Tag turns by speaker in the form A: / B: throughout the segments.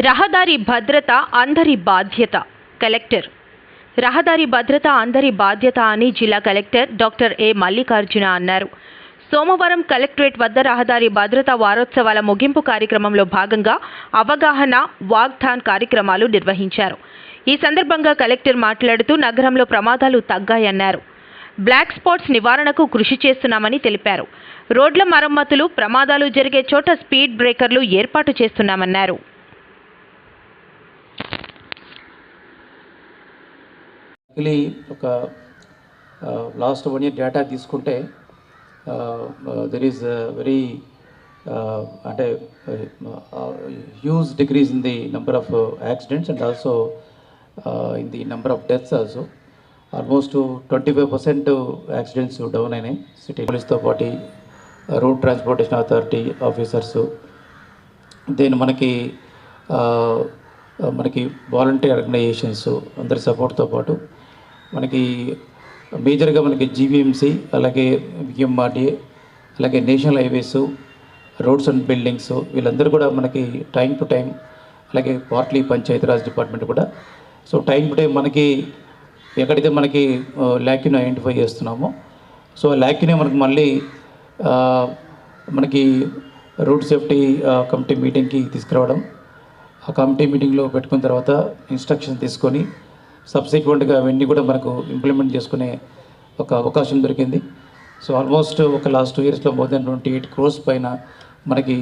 A: రహదారి భద్రత అందరి బాధ్యత. కలెక్టర్. రహదారి భద్రత అందరి బాధ్యత అని జిల్లా కలెక్టర్ డాక్టర్ ఏ మల్లికార్జున అన్నారు. సోమవారం కలెక్టరేట్ వద్ద రహదారి భద్రతా వారోత్సవాల ముగింపు కార్యక్రమంలో భాగంగా అవగాహన వాగ్దాన్ కార్యక్రమాలు నిర్వహించారు. ఈ సందర్భంగా కలెక్టర్ మాట్లాడుతూ నగరంలో ప్రమాదాలు తగ్గాయన్నారు. బ్లాక్ స్పాట్స్ నివారణకు కృషి చేస్తున్నామని తెలిపారు. రోడ్ల మరమ్మతులు ప్రమాదాలు జరిగే చోట స్పీడ్ బ్రేకర్లు ఏర్పాటు చేస్తున్నామన్నారు.
B: యాక్చువల్లీ ఒక లాస్ట్ వన్ ఇయర్ డేటా తీసుకుంటే దెర్ ఈస్ వెరీ అంటే huge decrease in the number of accidents and also in the number of deaths also almost twenty five percent accidents down అయినాయి. సిటీ పోలీస్తో పాటు road transportation authority officers then మనకి మనకి volunteer organisations అందరి సపోర్ట్తో పాటు మనకి మేజర్గా మనకి జీవీఎంసీ అలాగే విఎంఆర్డీఏ అలాగే national highways roads and buildings వీళ్ళందరూ కూడా మనకి టైం టు టైం అలాగే పార్ట్లీ పంచాయతీరాజ్ డిపార్ట్మెంట్ కూడా. సో టైం టు టైం మనకి ఎక్కడైతే మనకి ల్యాక్యూని ఐడెంటిఫై చేస్తున్నామో సో ఆ మనకి మళ్ళీ మనకి రోడ్ సేఫ్టీ కమిటీ మీటింగ్కి తీసుకురావడం. ఆ కమిటీ మీటింగ్లో పెట్టుకున్న తర్వాత ఇన్స్ట్రక్షన్ తీసుకొని సబ్సిక్వెంట్గా అవన్నీ కూడా మనకు ఇంప్లిమెంట్ చేసుకునే ఒక అవకాశం దొరికింది. సో ఆల్మోస్ట్ ఒక లాస్ట్ టూ ఇయర్స్లో more than twenty eight crores పైన మనకి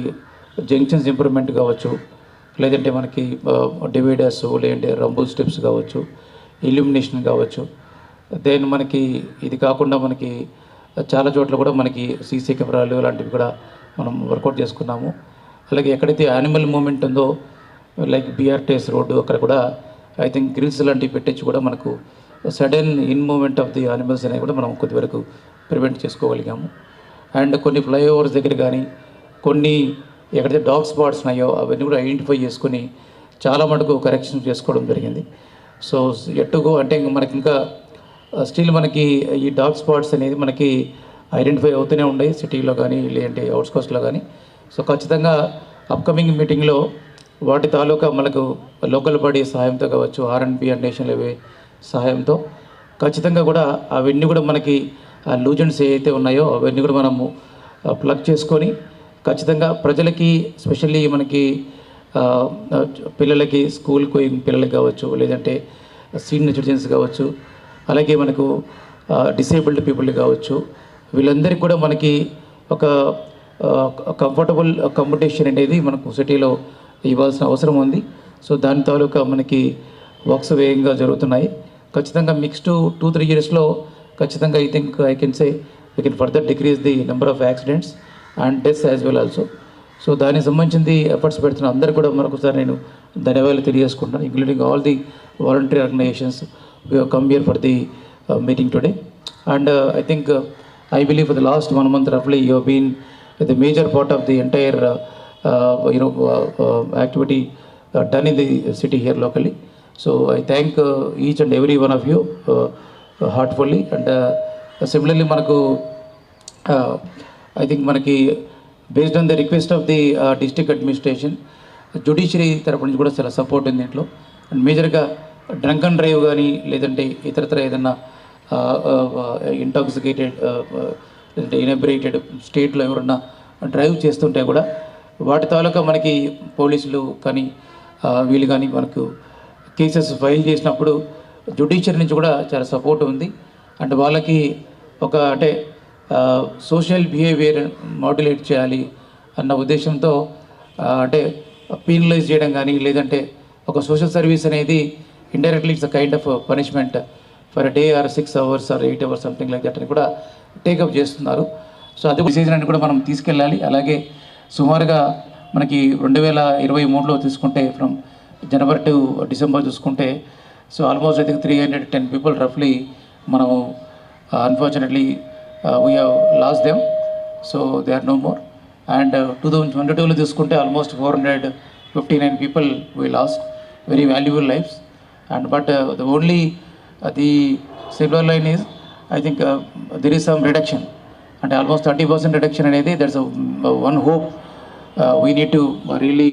B: జంక్షన్స్ ఇంప్రూవ్మెంట్ కావచ్చు. లేదంటే మనకి డివైడర్స్ లేదంటే రంబుల్ స్టెప్స్ కావచ్చు ఇల్యూమినేషన్ కావచ్చు. దెన్ మనకి ఇది కాకుండా మనకి చాలా చోట్ల కూడా మనకి సీసీ కెమెరాలు లాంటివి కూడా మనం వర్కౌట్ చేసుకున్నాము. అలాగే ఎక్కడైతే యానిమల్ మూమెంట్ ఉందో లైక్ బీఆర్టీఎస్ రోడ్డు అక్కడ కూడా ఐ థింక్ గ్రిల్స్ లాంటివి పెట్టించి కూడా మనకు sudden in movement of the animals అనేవి కూడా మనం కొద్దివరకు ప్రివెంట్ చేసుకోగలిగాము. అండ్ కొన్ని ఫ్లైఓవర్స్ దగ్గర కానీ కొన్ని ఎక్కడైతే డాగ్ స్పాట్స్ ఉన్నాయో అవన్నీ కూడా ఐడెంటిఫై చేసుకొని చాలా మటుకు కరెక్షన్ చేసుకోవడం జరిగింది. సో ఎట్టుగో అంటే ఇంక మనకి ఇంకా uh, స్టిల్ మనకి ఈ డాగ్ స్పాట్స్ అనేది మనకి ఐడెంటిఫై అవుతూనే ఉన్నాయి సిటీలో కానీ లేదంటే అవుట్స్కోస్ట్లో కానీ సో ఖచ్చితంగా అప్కమింగ్ మీటింగ్లో వాటి తాలూకా మనకు లోకల్ బాడీ సహాయంతో కావచ్చు ఆర్ఎన్పి అండ్ నేషనల్ హైవే సహాయంతో ఖచ్చితంగా కూడా అవన్నీ కూడా మనకి ఆ ఏవైతే ఉన్నాయో అవన్నీ కూడా మనము ప్లగ్ చేసుకొని ఖచ్చితంగా ప్రజలకి స్పెషల్లీ మనకి పిల్లలకి స్కూల్ గోయింగ్ పిల్లలకి కావచ్చు లేదంటే సీనియర్ సిటిజన్స్ కావచ్చు అలాగే మనకు డిసేబుల్డ్ పీపుల్ కావచ్చు వీళ్ళందరికీ కూడా మనకి ఒక కంఫర్టబుల్ అకామిడేషన్ అనేది మనకు సిటీలో ఇవ్వాల్సిన అవసరం ఉంది. సో దాని తాలూకా మనకి వర్క్స్ వేగంగా జరుగుతున్నాయి. ఖచ్చితంగా నెక్స్ట్ టూ త్రీ ఇయర్స్లో ఖచ్చితంగా I think I can say we can further decrease the number of accidents and deaths as well also so దానికి సంబంధించింది ఎఫర్ట్స్ పెడుతున్న అందరూ కూడా మరొకసారి నేను ధన్యవాదాలు తెలియజేసుకుంటాను including all the volunteer organisations we come here for the meeting today and I think I believe for the last one month రఫ్లీ you been the major part of the entire you know activity done in the city here locally so I thank each and every one of you heartfully and similarly మనకు I think మనకి based on the request of the district administration judiciary తరపు నుంచి కూడా చాలా support ఉంది దీంట్లో. And మేజర్గా drunk and drive కానీ లేదంటే ఇతరతర ఏదన్నా ఇంటాక్సికేటెడ్ లేదంటే ఇనబ్రేటెడ్ స్టేట్లో ఎవరన్నా డ్రైవ్ చేస్తుంటే కూడా వాటి తాలూకా మనకి పోలీసులు కానీ వీళ్ళు కానీ మనకు కేసెస్ ఫైల్ చేసినప్పుడు జ్యుడిషియరీ నుంచి కూడా చాలా సపోర్ట్ ఉంది. అండ్ వాళ్ళకి ఒక అంటే సోషల్ బిహేవియర్ మాడ్యులేట్ చేయాలి అన్న ఉద్దేశంతో అంటే పీనలైజ్ చేయడం కానీ లేదంటే ఒక సోషల్ సర్వీస్ అనేది indirectly it's a kind of punishment for day or six hours or eight hours something like that అని కూడా టేకప్ చేస్తున్నారు. సో అది డిసిజన్ అని కూడా మనం తీసుకెళ్ళాలి. అలాగే సుమారుగా మనకి రెండు వేల ఇరవై మూడులో తీసుకుంటే ఫ్రమ్ జనవరి టు డిసెంబర్ చూసుకుంటే so almost I think three hundred ten people రఫ్లీ మనం unfortunately we have loss them so they are no more and two thousand twenty టూలో తీసుకుంటే almost four hundred fifty nine people we lost very valuable lifes and but the only the silver line is I think there is some reduction అంటే almost thirty percent reduction అనేది that's one hope we need to really